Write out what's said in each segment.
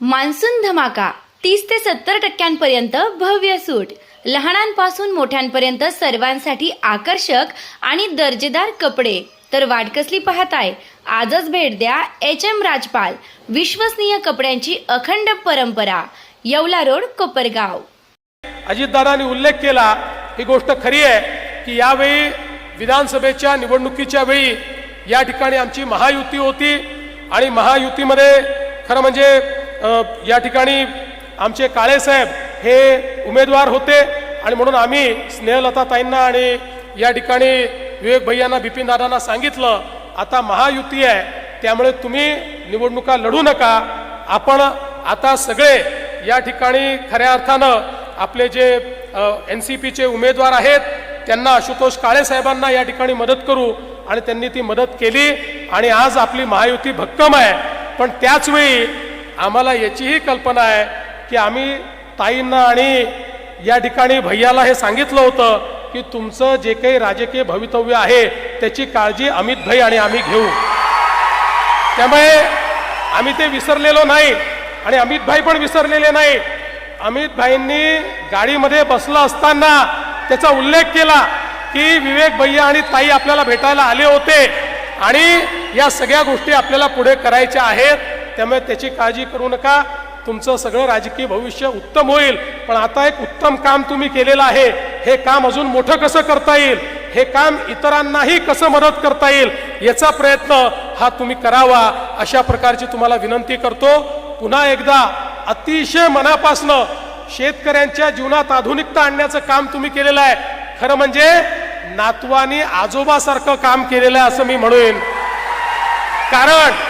Monsoon धमाका तीस ते सत्तर टक्क्यांपर्यंत भव्य सूट. लहानांपासून मोठ्यांपर्यंत सर्वांसाठी आकर्षक आणि दर्जेदार कपडे. तर वाट कसली पाहताय? आजच भेट द्या एच एम राजपाल विश्वसनीय कपड्यांची अखंड परंपरा येवला रोड कोपरगाव. अजितदादांनी उल्लेख केला ही गोष्ट खरी आहे की यावेळी विधानसभेच्या निवडणुकीच्या वेळी या ठिकाणी आमची महायुती होती. आणि महायुतीमध्ये खरं म्हणजे या ठिकाणी आमचे काळेसाहेब हे उमेदवार होते आणि म्हणून आम्ही स्नेहलताताईंना आणि या ठिकाणी विवेक भैयांना बिपिन दादांना सांगितलं आता महायुती आहे त्यामुळे तुम्ही निवडणुका लढू नका. आपण आता सगळे या ठिकाणी खऱ्या अर्थानं आपले जे एन सी पीचे उमेदवार आहेत त्यांना आशुतोष काळेसाहेबांना या ठिकाणी मदत करू आणि त्यांनी ती मदत केली आणि आज आपली महायुती भक्कम आहे. पण त्याचवेळी आम्हाला याचीही कल्पना आहे की आम्ही ताईंना आणि या ठिकाणी भैयाला हे सांगितलं होतं की तुमचं जे काही राजकीय भवितव्य आहे त्याची काळजी अमित भाई आणि आम्ही घेऊ. त्यामुळे आम्ही ते विसरलेलो नाही आणि अमित भाई पण विसरलेले नाही. अमित भाईंनी गाडीमध्ये बसलं असताना त्याचा उल्लेख केला की विवेक भैया आणि ताई आपल्याला भेटायला आले होते आणि या सगळ्या गोष्टी आपल्याला पुढे करायच्या आहेत. त्यामुळे त्याची काळजी करू नका. तुमचं सगळं राजकीय भविष्य उत्तम होईल. पण आता एक उत्तम काम तुम्ही केलेलं आहे. हे काम अजून मोठं कसं करता येईल? हे काम इतरांनाही कसं मदत करता येईल? याचा प्रयत्न हा तुम्ही करावा. अशा प्रकारची तुम्हाला विनंती करतो. पुन्हा एकदा अतिशय मनापासनं शेतकऱ्यांच्या जीवनात आधुनिकता आणण्याचं काम तुम्ही केलेलं आहे. खरं म्हणजे नातवानी आजोबासारखं काम केलेलं आहे असं मी म्हणेन. कारण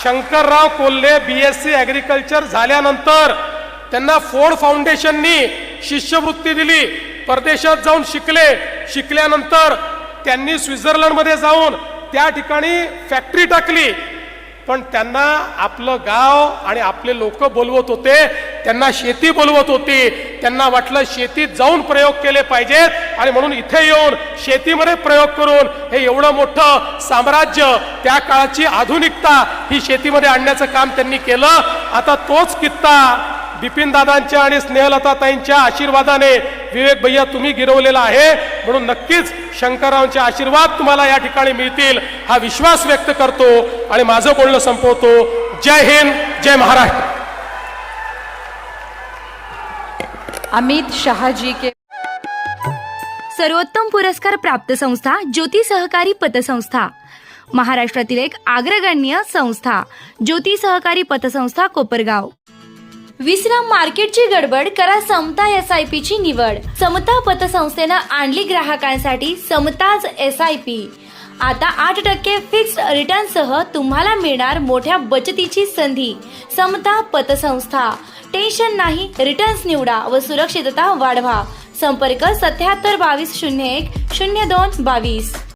Shankarrao Kolhe B S C agriculture झाल्यानंतर त्यांना फोर्ड फाउंडेशननी शिष्यवृत्ती दिली. परदेशात जाऊन शिकले. शिकल्यानंतर त्यांनी स्वित्झर्लंडमध्ये जाऊन त्या ठिकाणी फॅक्टरी टाकली. पण त्यांना आपलं गाव आणि आपले लोक बोलवत होते. त्यांना शेती बोलवत होती. त्यांना वाटलं शेतीत जाऊन प्रयोग केले पाहिजेत आणि म्हणून इथे येऊन शेतीमध्ये प्रयोग करून हे एवढं मोठं साम्राज्य त्या काळाची आधुनिकता ही शेतीमध्ये आणण्याचं काम त्यांनी केलं. आता तोच कित्ता बिपिन दादांच्या आणि स्नेहलताताईंच्या आशीर्वादाने विवेक भैया तुम्ही गिरवलेला आहे. म्हणून नक्कीच शंकररावांचे आशीर्वाद तुम्हाला या ठिकाणी मिळतील हा विश्वास व्यक्त करतो आणि माझं बोलणं संपवतो. जय हिंद जय महाराष्ट्र. अमित शहाजी के सर्वोत्तम पुरस्कार प्राप्त संस्था ज्योती सहकारी पतसंस्था. महाराष्ट्रातील एक अग्रगण्य संस्था ज्योती सहकारी पतसंस्था कोपरगाव. विश्राम मार्केटची गडबड करा समता एस आय पी ची निवड. समता पतसंस्थेनं आणली ग्राहकांसाठी समताज एस आय पी आता आठ टक्के फिक्स्ड रिटर्न सह तुम्हाला मिळणार मोठ्या बचतीची संधी. समता पतसंस्था. टेन्शन नाही रिटर्न्स निवडा व सुरक्षितता वाढवा. संपर्क सत्याहत्तर बावीस शून्य एक शून्य दोन बावीस.